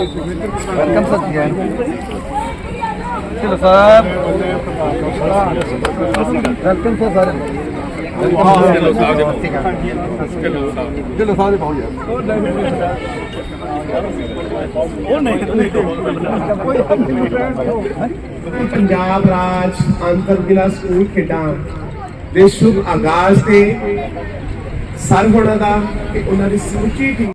Welcome sir ਜੀ ਚਲੋ ਸਾਹਿਬ welcome sir ਸਾਰੇ ਚਲੋ ਸਾਹਿਬ ਦੇ ਚਲੋ ਸਾਹਿਬ ਦੇ ਪਾਓ ਯਾਰ ਪੰਜਾਬ ਰਾਜ ਅੰਤਰ ਜ਼ਿਲ੍ਹਾ ਸਕੂਲ ਖੇਡਾਂ ਦੇ ਸ਼ੁਭ ਆਗਾਜ਼ ਤੇ ਸਰ ਹੋਣਾ ਦਾ ਤੇ ਉਹਨਾਂ ਦੀ ਸਮੁੱਚੀ ਟੀਮ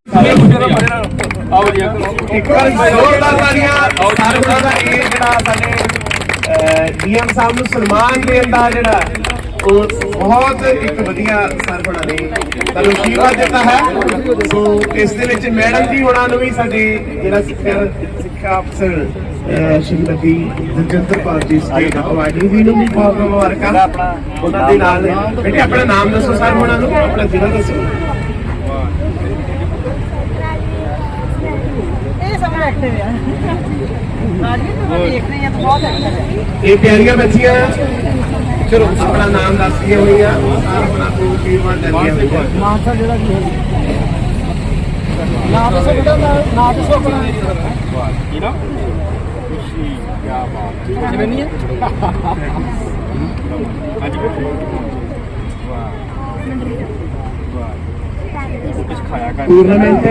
ਇੱਕ ਵਾਰ ਜ਼ੋਰਦਾਰ ਤਾੜੀਆਂ ਸਰ ਹੋਣਾ ਦਾ ਇਹ ਜਿਹੜਾ ਸਾਡੇ ਡੀਐਮ ਸਾਹਿਬ ਨੂੰ ਸਨਮਾਨ ਦੇਣ ਦਾ ਜਿਹੜਾ ਉਹ ਬਹੁਤ ਇੱਕ ਵਧੀਆ ਸਰ ਹੋਣਾ ਨੇ ਤੁਹਾਨੂੰ ਅਸ਼ੀਰਵਾਦ ਦਿੱਤਾ ਹੈ। ਸੋ ਇਸ ਦੇ ਵਿੱਚ ਮੈਡਮ ਜੀ ਹੋਣਾ ਨੂੰ ਵੀ ਸਾਡੇ ਜਿਹੜਾ ਸਿੱਖਿਆ ਸਿੱਖਿਆ ਅਫਸਰ ਸ਼੍ਰੀਮਤੀ ਜਗਜੰਤਰ ਕੌਰ ਜੀ ਸਟੇਟ ਅਵਾਰਡੀ ਜੀ ਨੂੰ ਵੀ ਬਹੁਤ ਬਹੁਤ ਮੁਬਾਰਕਾਂ। ਉਹਨਾਂ ਦੇ ਨਾਲ ਬੇਟੇ ਆਪਣਾ ਨਾਮ ਦੱਸੋ ਸਰ ਹੋਣਾ ਨੂੰ ਆਪਣਾ ਜ਼ਿਲ੍ਹਾ ਦੱਸੋ। ਇਹ ਸਭ ਐਕਟਿਵ ਆ ਅੱਜ ਵੀ ਤੁਸੀਂ ਦੇਖ ਰਹੇ ਆ ਤਾਂ ਬਹੁਤ ਐਕਟਿਵ ਹੈ ਇਹ ਪਿਆਰੀਆਂ ਬੱਚੀਆਂ ਚਲੋ ਆਪਣਾ ਨਾਮ ਦੱਸਦੀਆਂ ਹੋਈਆਂ ਸਰ ਆਪਣਾ ਕੋਈ ਅਸ਼ੀਰਵਾਦ ਦਿੰਦੀਆਂ ਹੈ ਹੈ ਟੂਰਨਾਮੈਂਟ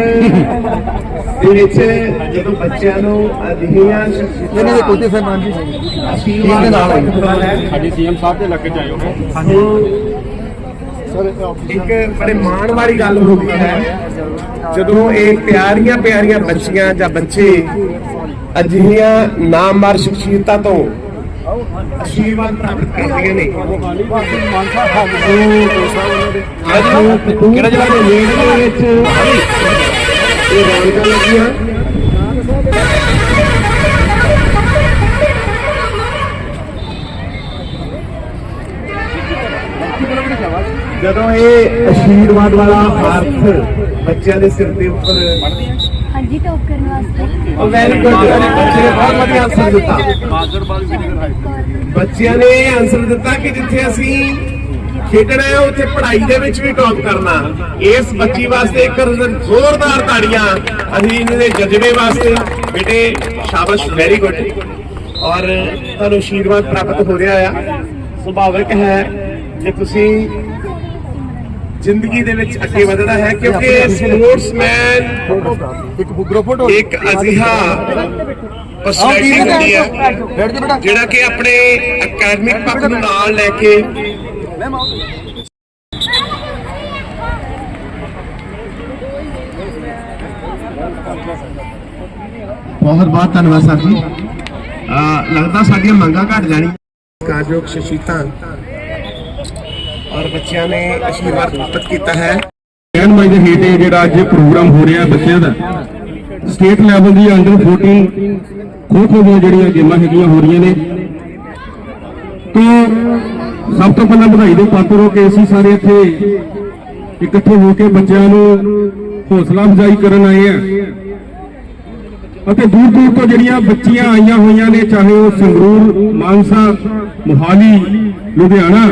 ਦੇ ਵਿੱਚ ਜਦੋਂ ਬੱਚਿਆਂ ਨੂੰ ਅਧਿਆਇਆਂ ਇਹਨਾਂ ਦੇ ਕੋਤੇ ਸਹਿਬਾਨ ਜੀ। ਅਸ਼ੀਰਵਾਦ ਦੇ ਨਾਲ ਆਏ। ਹੈ ਸਾਡੀ ਸੀਐਮ ਸਾਹਿਬ ਦੇ ਲੱਗੇ ਜਾਇਓ। ਇੱਕ ਬੜੇ ਮਾਣ ਵਾਲੀ ਗੱਲ ਹੁੰਦੀ ਹੈ। ਜਦੋਂ ਇਹ ਪਿਆਰੀਆਂ ਪਿਆਰੀਆਂ ਬੱਚੀਆਂ ਜਾਂ ਬੱਚੇ ਅਜਿਹੀਆਂ ਨਾਮਵਰ ਸ਼ਖਸੀਅਤਾਂ ਤੋਂ ਅਸ਼ੀਰਵਾਦ ਪ੍ਰਾਪਤ ਕਰਦੀਆਂ ਨੇ। ਅੱਜ ਕਿਹੜਾ ਜ਼ਿਲ੍ਹਾ ਦੇ ਲੀਡ ਦੇ ਵਿੱਚ? ਇਹ ਰੌਣਕਾਂ ਲੱਗੀਆਂ। ਜਦੋਂ ਇਹ ਅਸ਼ੀਰਵਾਦ ਵਾਲਾ ਹੱਥ ਬੱਚਿਆਂ ਦੇ ਸਿਰ ਦੇ ਉੱਪਰ ਹਾਂਜੀ ਟੌਪ ਕਰਨ ਵਾਸਤੇ। ਉਹ ਵੈਰੀ ਗੁੱਡ। ਬਹੁਤ ਵਧੀਆ ਆਨਸਰ ਦਿੱਤਾ। ਬੱਚਿਆਂ ਨੇ ਆਨਸਰ ਦਿੱਤਾ ਕਿ ਜਿੱਥੇ ਅਸੀਂ ਖੇਡਣਾ ਹੈ ਉੱਥੇ ਪੜ੍ਹਾਈ ਦੇ ਵਿੱਚ ਵੀ ਟੌਪ ਕਰਨਾ। ਇਸ ਬੱਚੀ ਵਾਸਤੇ ਇੱਕ ਜ਼ੋਰਦਾਰ ਤਾੜੀਆਂ ਅਸੀਂ ਇਹਨਾਂ ਦੇ ਜਜ਼ਬੇ ਵਾਸਤੇ। ਬੇਟੇ ਸ਼ਾਬਾਸ਼ ਵੈਰੀ ਗੁੱਡ ਔਰ ਤੁਹਾਨੂੰ ਆਸ਼ੀਰਵਾਦ ਪ੍ਰਾਪਤ ਹੋ ਰਿਹਾ ਆ। ਸੁਭਾਵਿਕ ਹੈ ਕਿ ਤੁਸੀਂ ਜ਼ਿੰਦਗੀ ਦੇ ਵਿੱਚ ਅੱਗੇ ਵਧਣਾ ਹੈ ਕਿਉਂਕਿ ਸਪੋਰਟਸਮੈਨ ਇੱਕ ਬੁਗਰੋ ਫੋਟੋ। ਇੱਕ ਅਜਿਹਾ ਪਰਸਨੈਲਿਟੀ ਹੁੰਦੀ ਹੈ ਜਿਹੜਾ ਕਿ ਆਪਣੇ ਅਕੈਡਮਿਕ ਪੱਖ ਨੂੰ ਨਾਲ ਲੈ ਕੇ ਬਹੁਤ ਬਹੁਤ ਧੰਨਵਾਦ ਸਰ ਜੀ। ਲੱਗਦਾ ਸਾਡੀਆਂ ਮੰਗਾਂ ਘਟ ਜਾਣੀ ਕਾਰਜੋਗ ਸ਼ਸ਼ੀਤਾਂ ਔਰ ਬੱਚਿਆਂ ਨੇ ਆਸ਼ੀਰਵਾਦ ਪ੍ਰਾਪਤ ਕੀਤਾ ਹੈ। ਰਹਿਨਮਾਈ ਦੇ ਹੇਠ ਇਹ ਜਿਹੜਾ ਅੱਜ ਪ੍ਰੋਗਰਾਮ ਹੋ ਰਿਹਾ ਬੱਚਿਆਂ ਦਾ। ਸਟੇਟ ਲੈਵਲ ਦੀ ਅੰਡਰ 14 ਖੋ ਖੋ ਦੀਆਂ ਜਿਹੜੀਆਂ ਗੇਮਾਂ ਹੈਗੀਆਂ ਹੋ ਰਹੀਆਂ ਨੇ। ਤੇ ਸਭ ਤੋਂ ਪਹਿਲਾਂ ਵਧਾਈ ਦੇ ਪਾਤਰ ਹੋ ਕੇ ਅਸੀਂ ਸਾਰੇ ਇੱਥੇ ਇਕੱਠੇ ਹੋ ਕੇ ਬੱਚਿਆਂ ਨੂੰ ਹੌਸਲਾ ਅਫਜ਼ਾਈ ਕਰਨ ਆਏ ਆ ਅਤੇ ਦੂਰ ਦੂਰ ਤੋਂ ਜਿਹੜੀਆਂ ਬੱਚੀਆਂ ਆਈਆਂ ਹੋਈਆਂ ਨੇ, ਚਾਹੇ ਉਹ ਸੰਗਰੂਰ, ਮਾਨਸਾ, ਮੁਹਾਲੀ, ਲੁਧਿਆਣਾ,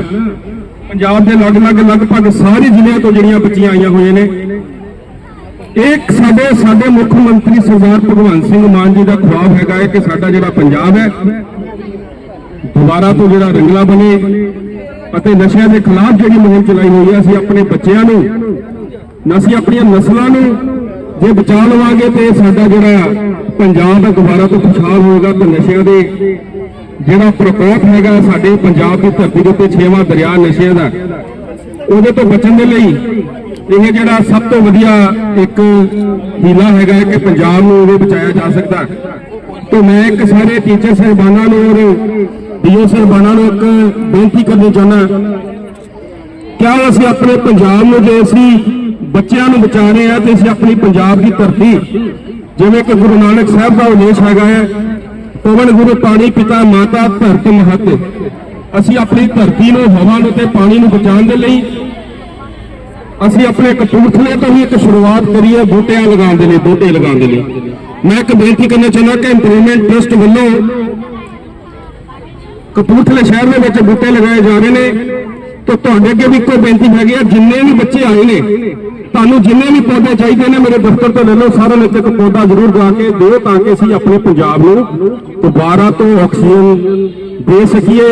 ਪੰਜਾਬ ਦੇ ਲਗਭਗ ਲਗਭਗ ਸਾਰੇ ਜ਼ਿਲ੍ਹਿਆਂ ਤੋਂ ਜਿਹੜੀਆਂ ਬੱਚੀਆਂ ਆਈਆਂ ਹੋਈਆਂ ਨੇ। ਇੱਕ ਸਾਡੇ ਸਾਡੇ ਮੁੱਖ ਮੰਤਰੀ ਸਰਦਾਰ ਭਗਵੰਤ ਸਿੰਘ ਮਾਨ ਜੀ ਦਾ ਖੁਆਬ ਹੈਗਾ ਹੈ ਕਿ ਸਾਡਾ ਜਿਹੜਾ ਪੰਜਾਬ ਹੈ, ਦੁਬਾਰਾ ਤੋਂ ਜਿਹੜਾ ਰੰਗਲਾ ਬਣੇ ਅਤੇ ਨਸ਼ਿਆਂ ਦੇ ਖਿਲਾਫ ਜਿਹੜੀ ਮੁਹਿੰਮ ਚਲਾਈ ਹੋਈ ਹੈ, ਅਸੀਂ ਆਪਣੇ ਬੱਚਿਆਂ ਨੂੰ ਅਸੀਂ ਆਪਣੀਆਂ ਨਸਲਾਂ ਨੂੰ ਜੇ ਬਚਾ ਲਵਾਂਗੇ ਤੇ ਸਾਡਾ ਜਿਹੜਾ ਪੰਜਾਬ ਹੈ, ਦੁਬਾਰਾ ਤੋਂ ਖੁਸ਼ਹਾਲ ਹੋਏਗਾ ਤੇ ਨਸ਼ਿਆਂ ਦੇ ਜਿਹੜਾ ਪ੍ਰਕੋਪ ਹੈਗਾ ਸਾਡੇ ਪੰਜਾਬ ਦੀ ਧਰਤੀ ਦੇ ਉੱਤੇ ਛੇਵਾਂ ਦਰਿਆ ਨਸ਼ਿਆਂ ਦਾ, ਉਹਦੇ ਤੋਂ ਬਚਣ ਦੇ ਲਈ ਇਹ ਜਿਹੜਾ ਸਭ ਤੋਂ ਵਧੀਆ ਇੱਕ ਹੀਲਾ ਹੈਗਾ ਹੈ ਕਿ ਪੰਜਾਬ ਨੂੰ ਇਹ ਬਚਾਇਆ ਜਾ ਸਕਦਾ ਤੇ ਮੈਂ ਇੱਕ ਸਾਰੇ ਟੀਚਰ ਸਹਿਬਾਨਾਂ ਨੂੰ ਔਰ ਡੀਓ ਸਹਿਬਾਨਾਂ ਨੂੰ ਇੱਕ ਬੇਨਤੀ ਕਰਨੀ ਚਾਹੁੰਦਾ ਕਿਆ ਅਸੀਂ ਆਪਣੇ ਪੰਜਾਬ ਨੂੰ ਜੇ ਅਸੀਂ ਬੱਚਿਆਂ ਨੂੰ ਬਚਾ ਰਹੇ ਆ ਤੇ ਅਸੀਂ ਆਪਣੀ ਪੰਜਾਬ ਦੀ ਧਰਤੀ, ਜਿਵੇਂ ਕਿ ਗੁਰੂ ਨਾਨਕ ਸਾਹਿਬ ਦਾ ਉਦੇਸ਼ ਹੈਗਾ ਹੈ, ਪਵਨ ਗੁਰੂ ਪਾਣੀ ਪਿਤਾ ਮਾਤਾ ਧਰਤ ਮਹਤ। ਅਸੀਂ ਆਪਣੀ ਧਰਤੀ ਨੂੰ ਹਵਾ ਨੂੰ ਤੇ ਪਾਣੀ ਨੂੰ ਬਚਾਉਣ ਦੇ ਲਈ ਅਸੀਂ ਆਪਣੇ ਕਪੂਰਥਲੇ ਤੋਂ ਹੀ ਇੱਕ ਸ਼ੁਰੂਆਤ ਕਰੀਏ, ਬੂਟਿਆਂ ਲਗਾਉਣ ਦੇ ਲਈ ਬੂਟੇ ਲਗਾਉਣ ਦੇ ਲਈ ਮੈਂ ਇੱਕ ਬੇਨਤੀ ਕਰਨਾ ਚਾਹੁੰਦਾ ਕਿ ਇੰਪਰੂਵਮੈਂਟ ਟਰਸਟ ਵੱਲੋਂ ਕਪੂਰਥਲੇ ਸ਼ਹਿਰ ਦੇ ਵਿੱਚ ਬੂਟੇ ਲਗਾਏ ਜਾ ਰਹੇ ਨੇ। ਤੇ ਤੁਹਾਡੇ ਅੱਗੇ ਵੀ ਇੱਕੋ ਬੇਨਤੀ ਹੈਗੀ ਆ, ਜਿੰਨੇ ਵੀ ਬੱਚੇ ਆਏ ਨੇ, ਤੁਹਾਨੂੰ ਜਿੰਨੇ ਵੀ ਪੌਦੇ ਚਾਹੀਦੇ ਨੇ, ਮੇਰੇ ਦਫ਼ਤਰ ਤੋਂ ਲੈ ਲਓ, ਸਾਰਿਆਂ ਨੂੰ ਇੱਕ ਇੱਕ ਪੌਦਾ ਜ਼ਰੂਰ ਗਾ ਕੇ ਦਿਓ ਤਾਂ ਕਿ ਅਸੀਂ ਆਪਣੇ ਪੰਜਾਬ ਨੂੰ ਦੁਬਾਰਾ ਤੋਂ ਆਕਸੀਜਨ ਦੇ ਸਕੀਏ।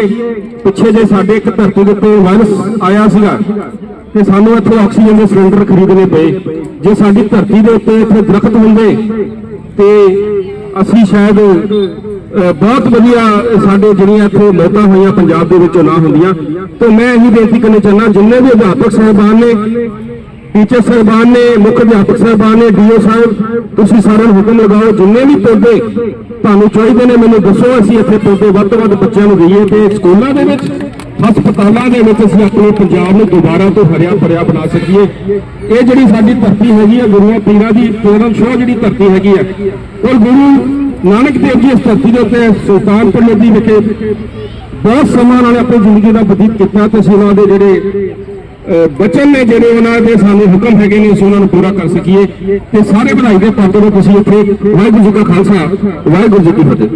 ਪਿੱਛੇ ਜੇ ਸਾਡੇ ਇੱਕ ਧਰਤੀ ਦੇ ਉੱਤੇ ਵਾਇਰਸ ਆਇਆ ਸੀਗਾ ਤੇ ਸਾਨੂੰ ਇੱਥੇ ਆਕਸੀਜਨ ਦੇ ਸਿਲੰਡਰ ਖਰੀਦਣੇ ਪਏ। ਜੇ ਸਾਡੀ ਧਰਤੀ ਦੇ ਉੱਤੇ ਇੱਥੇ ਦਰਖਤ ਹੁੰਦੇ, ਤੇ ਅਸੀਂ ਸ਼ਾਇਦ ਬਹੁਤ ਵਧੀਆ ਸਾਡੇ ਜਿਹੜੀਆਂ ਇੱਥੇ ਮੌਤਾਂ ਹੋਈਆਂ ਪੰਜਾਬ ਦੇ ਵਿੱਚੋਂ ਨਾ ਹੁੰਦੀਆਂ। ਤੇ ਮੈਂ ਇਹੀ ਬੇਨਤੀ ਕਰਨੀ ਚਾਹੁੰਦਾ, ਜਿੰਨੇ ਵੀ ਅਧਿਆਪਕ ਸਾਹਿਬਾਨ ਨੇ, ਟੀਚਰ ਸਾਹਿਬਾਨ ਨੇ, ਮੁੱਖ ਅਧਿਆਪਕ ਸਾਹਿਬਾਨ ਨੇ, ਡੀਓ ਸਾਹਿਬ, ਤੁਸੀਂ ਸਾਰਿਆਂ ਨੂੰ ਹੁਕਮ ਲਗਾਓ, ਜਿੰਨੇ ਵੀ ਪੌਦੇ ਤੁਹਾਨੂੰ ਚਾਹੀਦੇ ਨੇ, ਮੈਨੂੰ ਦੱਸੋ, ਅਸੀਂ ਇੱਥੇ ਪੌਦੇ ਵੱਧ ਤੋਂ ਵੱਧ ਬੱਚਿਆਂ ਨੂੰ ਦੇਈਏ ਤੇ ਸਕੂਲਾਂ ਦੇ ਵਿੱਚ। ਹਸਪਤਾਲਾਂ ਦੇ ਵਿੱਚ ਅਸੀਂ ਆਪਣੇ ਪੰਜਾਬ ਨੂੰ ਦੁਬਾਰਾ ਤੋਂ ਹਰਿਆ ਭਰਿਆ ਬਣਾ ਸਕੀਏ। ਇਹ ਜਿਹੜੀ ਸਾਡੀ ਧਰਤੀ ਹੈਗੀ ਹੈ ਗੁਰੂਆਂ ਪੀਰਾਂ ਦੀ ਪੂਰਨ ਸ਼ੋਹ ਜਿਹੜੀ ਧਰਤੀ ਹੈਗੀ ਹੈ ਔਰ ਗੁਰੂ ਨਾਨਕ ਦੇਵ ਜੀ ਇਸ ਧਰਤੀ ਦੇ ਉੱਤੇ ਸੁਲਤਾਨਪੁਰ ਲੋਧੀ ਵਿਖੇ ਬਹੁਤ ਸਮਾਂ ਉਹਨਾਂ ਨੇ ਆਪਣੀ ਜ਼ਿੰਦਗੀ ਦਾ ਬਤੀਤ ਕੀਤਾ ਤੇ ਅਸੀਂ ਉਹਨਾਂ ਦੇ ਜਿਹੜੇ ਅਹ ਬਚਨ ਨੇ ਜਿਹੜੇ ਉਹਨਾਂ ਦੇ ਸਾਨੂੰ ਹੁਕਮ ਹੈਗੇ ਨੇ, ਅਸੀਂ ਉਹਨਾਂ ਨੂੰ ਪੂਰਾ ਕਰ ਸਕੀਏ। ਤੇ ਸਾਰੇ ਵਧਾਈ ਦੇ ਪਾਤਰ ਹੋ ਤੁਸੀਂ ਇੱਥੇ। ਵਾਹਿਗੁਰੂ ਜੀ ਕਾ ਖਾਲਸਾ, ਵਾਹਿਗੁਰੂ ਜੀ ਕੀ ਫਤਿਹ।